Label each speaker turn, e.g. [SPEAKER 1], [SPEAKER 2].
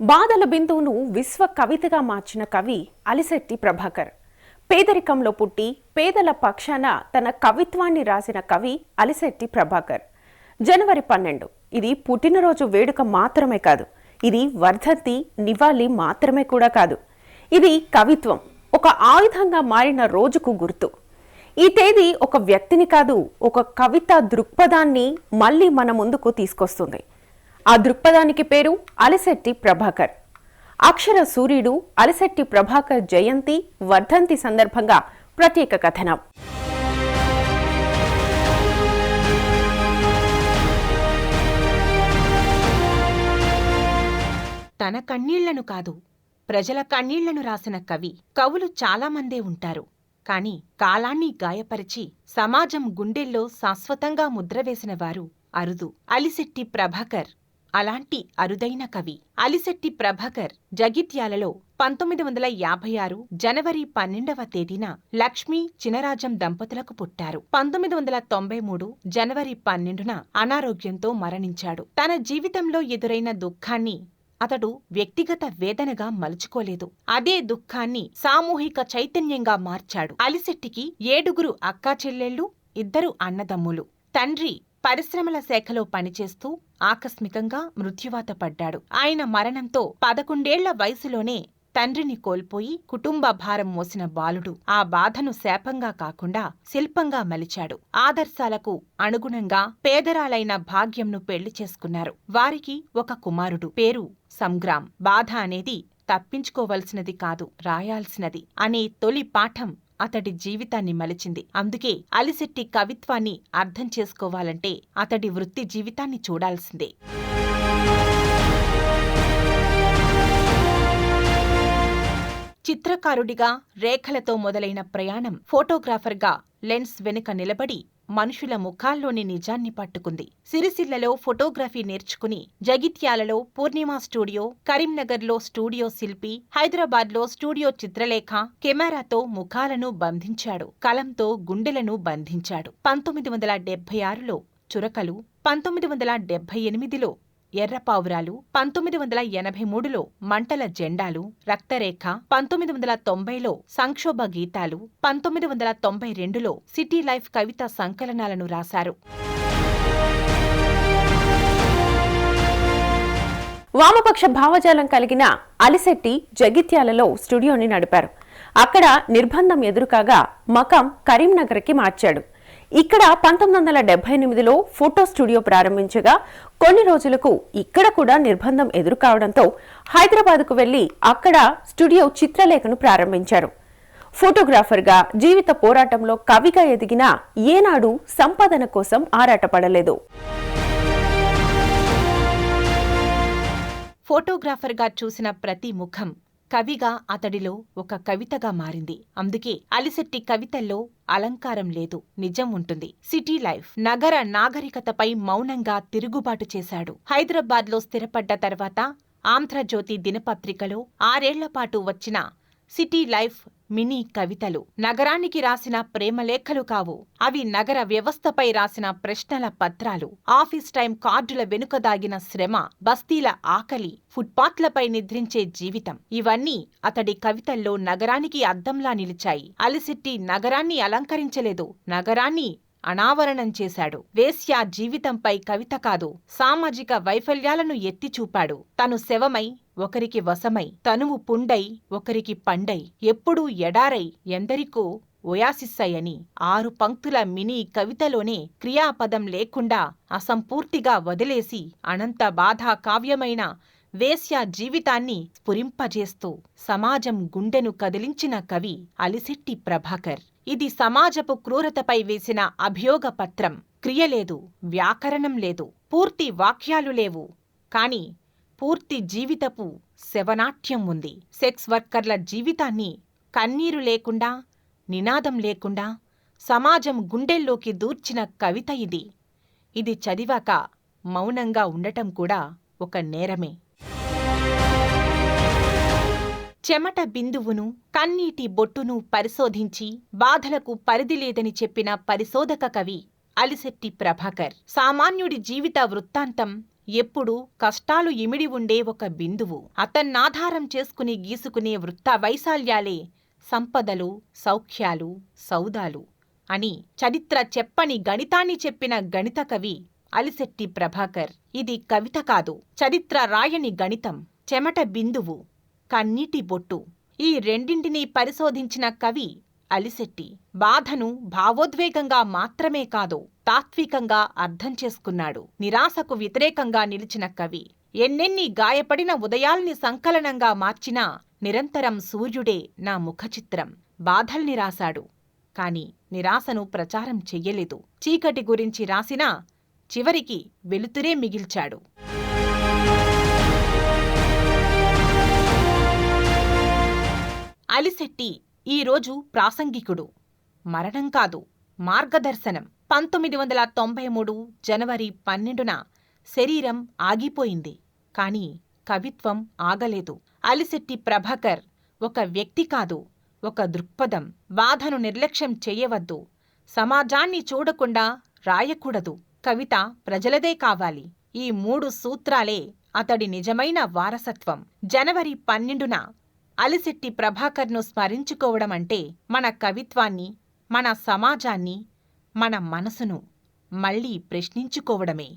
[SPEAKER 1] బాధల బిందువును విశ్వ కవితగా మార్చిన కవి అలిశెట్టి ప్రభాకర్. పేదరికంలో పుట్టి పేదల పక్షాన తన కవిత్వాన్ని రాసిన కవి అలిశెట్టి ప్రభాకర్. జనవరి పన్నెండు. ఇది పుట్టినరోజు వేడుక మాత్రమే కాదు ఇది వర్ధంతి నివాళి మాత్రమే కూడా కాదు. ఇది కవిత్వం ఒక ఆయుధంగా మారిన రోజుకు గుర్తు. ఈ తేదీ ఒక వ్యక్తిని కాదు ఒక కవిత దృక్పథాన్ని మళ్ళీ మన ముందుకు తీసుకొస్తుంది. ఆ దృక్పథానికి పేరు అలిశెట్టి ప్రభాకర్. అక్షర సూర్యుడు అలిశెట్టి ప్రభాకర్ జయంతి వర్ధంతి సందర్భంగా ప్రత్యేక కథనం.
[SPEAKER 2] తన కన్నీళ్ళను కాదు ప్రజల కన్నీళ్ళను రాసిన కవి కవులు చాలామందే ఉంటారు. కాని కాలాన్ని గాయపరిచి సమాజం గుండెల్లో శాశ్వతంగా ముద్రవేసిన వారు అరుదు అలిశెట్టి ప్రభాకర్. అలాంటి అరుదైన కవి అలిశెట్టి ప్రభాకర్ జగిత్యాలలో పంతొమ్మిది వందల యాభై ఆరు జనవరి పన్నెండవ తేదీన లక్ష్మీ చినరాజం దంపతులకు పుట్టారు. పంతొమ్మిది వందల తొంభై మూడు జనవరి పన్నెండున అనారోగ్యంతో మరణించాడు. తన జీవితంలో ఎదురైన దుఃఖాన్ని అతడు వ్యక్తిగత వేదనగా మలుచుకోలేదు. అదే దుఃఖాన్ని సామూహిక చైతన్యంగా మార్చాడు. అలిశెట్టికి ఏడుగురు అక్కా చెల్లెళ్ళు ఇద్దరు అన్నదమ్ములు. తండ్రి పరిశ్రమల శాఖలో పనిచేస్తూ ఆకస్మికంగా మృత్యువాత పడ్డాడు. ఆయన మరణంతో పదకొండేళ్ళ వయసులోనే తండ్రిని కోల్పోయి కుటుంబ భారం మోసిన బాలుడు ఆ బాధను శాపంగా కాకుండా శిల్పంగా మలిచాడు. ఆదర్శాలకు అనుగుణంగా పేదరాలైన భాగ్యంను పెళ్ళి చేసుకున్నారు. వారికి ఒక కుమారుడు పేరు సంగ్రామ్. బాధ అనేది తప్పించుకోవలసినది కాదు రాయాల్సినది అనే తొలి పాఠం అతడి జీవితాన్ని మలిచింది. అందుకే అలిశెట్టి కవిత్వాన్ని అర్థం చేసుకోవాలంటే అతడి వృత్తి జీవితాన్ని చూడాల్సిందే. చిత్రకారుడిగా రేఖలతో మొదలైన ప్రయాణం ఫోటోగ్రాఫర్గా లెన్స్ వెనుక నిలబడి మనుషుల ముఖాల్లోని నిజాన్ని పట్టుకుంది. సిరిసిల్లలో ఫోటోగ్రఫీ నేర్చుకుని జగిత్యాలలో పూర్ణిమ స్టూడియో కరీంనగర్లో స్టూడియో శిల్పి హైదరాబాద్లో స్టూడియో చిత్రలేఖ కెమెరాతో ముఖాలను బంధించాడు. కలంతో గుండెలను బంధించాడు. పంతొమ్మిది వందల డెబ్బై ఆరులో చురకలు పంతొమ్మిది వందల డెబ్బై ఎనిమిదిలో ఎర్రపావురాలు పంతొమ్మిది వందల ఎనభై మూడులో మంటల జెండాలు రక్తరేఖ పంతొమ్మిది వందల తొంభైలో సంక్షోభ గీతాలు పంతొమ్మిది వందల తొంభై రెండులో సిటీ లైఫ్ కవిత సంకలనాలను రాశారు.
[SPEAKER 1] వామపక్ష భావజాలం కలిగిన అలిశెట్టి జగిత్యాలలో స్టూడియోని నడిపారు. అక్కడ నిర్బంధం ఎదురుకాగా మకం కరీంనగర్కి మార్చాడు. ఇక్కడ పంతొమ్మిది వందల డెబ్బై ఎనిమిదిలో ఫోటో స్టూడియో ప్రారంభించగా కొన్ని రోజులకు ఇక్కడ కూడా నిర్బంధం ఎదురుకావడంతో హైదరాబాద్కు వెళ్ళి అక్కడ స్టూడియో చిత్రలేఖను ప్రారంభించారు. ఫోటోగ్రాఫర్గా జీవిత పోరాటంలో కవిగా ఎదిగిన ఏనాడు సంపాదన కోసం ఆరాటపడలేదు.
[SPEAKER 2] ఫోటోగ్రాఫర్గా చూసిన ప్రతి ముఖం కవిగా అతడిలో ఒక కవితగా మారింది. అందుకే అలిశెట్టి కవితల్లో అలంకారం లేదు. నిజం ఉంటుంది. సిటీ లైఫ్ నగర నాగరికతపై మౌనంగా తిరుగుబాటు చేశాడు. హైదరాబాద్లో స్థిరపడ్డ తర్వాత ఆంధ్రజ్యోతి దినపత్రికలో ఆరేళ్ళపాటు వచ్చిన సిటీ లైఫ్ మినీ కవితలు. నగరానికి రాసిన ప్రేమలేఖలు కావు. అవి నగర వ్యవస్థపై రాసిన ప్రశ్నల పత్రాలు. ఆఫీస్ టైం కార్డుల వెనుక దాగిన శ్రమ బస్తీల ఆకలి ఫుట్పాత్లపై నిద్రించే జీవితం. ఇవన్నీ అతడి కవితల్లో నగరానికి అద్దంలా నిలిచాయి. అలిసిట్టి నగరాన్ని అలంకరించలేదు. నగరాన్ని అనావరణం చేశాడు. వేశ్యా జీవితంపై కవిత కాదు. సామాజిక వైఫల్యాలను ఎత్తిచూపాడు. తను శవమై ఒకరికి వశమై తనువు పుండై ఒకరికి పండై ఎప్పుడూ ఎడారై ఎందరికో ఒయాసిస్సయని. ఆరు పంక్తుల మినీ కవితలోనే క్రియాపదం లేకుండా అసంపూర్తిగా వదిలేసి అనంత బాధా కావ్యమైన వేశ్యా జీవితాన్ని స్ఫురింపజేస్తూ సమాజం గుండెను కదిలించిన కవి అలిశెట్టి ప్రభాకర్. ఇది సమాజపు క్రూరతపై వేసిన అభియోగ పత్రం. క్రియలేదు వ్యాకరణం లేదు పూర్తి వాక్యాలు లేవు. కాని పూర్తి జీవితపు శవనాట్యం ఉంది. సెక్స్ వర్కర్ల జీవితాన్ని కన్నీరు లేకుండా నినాదం లేకుండా సమాజం గుండెల్లోకి దూర్చిన కవిత ఇది. ఇది చదివాక మౌనంగా ఉండటం కూడా ఒక నేరమే. చెమట బిందువును కన్నీటి బొట్టును పరిశోధించి బాధలకు పరిధి లేదని చెప్పిన పరిశోధక కవి అలిశెట్టి ప్రభాకర్. సామాన్యుడి జీవిత వృత్తాంతం ఎప్పుడూ కష్టాలు ఇమిడి ఉండే ఒక బిందువు. అతన్నాధారం చేసుకుని గీసుకునే వృత్త వైశాల్యాలే సంపదలు సౌఖ్యాలు సౌదాలు అని చరిత్ర చెప్పని గణితాన్ని చెప్పిన గణిత కవి అలిశెట్టి ప్రభాకర్. ఇది కవిత కాదు చరిత్ర రాయని గణితం. చెమట బిందువు కన్నీటి బొట్టు. ఈ రెండింటినీ పరిశోధించిన కవి అలిశెట్టి బాధను భావోద్వేగంగా మాత్రమే కాదు తాత్వికంగా అర్థం చేసుకున్నాడు. నిరాశకు వ్యతిరేకంగా నిలిచిన కవి. ఎన్నెన్ని గాయపడిన ఉదయాల్ని సంకలనంగా మార్చినా నిరంతరం సూర్యుడే నా ముఖచిత్రం. బాధల్ని రాశాడు. కాని నిరాశను ప్రచారం చెయ్యలేదు. చీకటి గురించి రాసినా చివరికి వెలుతురే మిగిల్చాడు. అలిశెట్టి ఈరోజు ప్రాసంగికుడు. మరణం కాదు మార్గదర్శనం. పంతొమ్మిది వందల తొంభై మూడు జనవరి పన్నెండున శరీరం ఆగిపోయింది. కాని కవిత్వం ఆగలేదు. అలిశెట్టి ప్రభాకర్ ఒక వ్యక్తి కాదు ఒక దృక్పథం. బాధను నిర్లక్ష్యం చెయ్యవద్దు సమాజాన్ని చూడకుండా రాయకూడదు. కవిత ప్రజలదే కావాలి. ఈ మూడు సూత్రాలే అతడి నిజమైన వారసత్వం. జనవరి పన్నెండున అలిశెట్టి ప్రభాకర్ను స్మరించుకోవడం అంటే మన కవిత్వాన్ని మన సమాజాన్ని మన మనసును మళ్ళీ ప్రశ్నించుకోవడమే.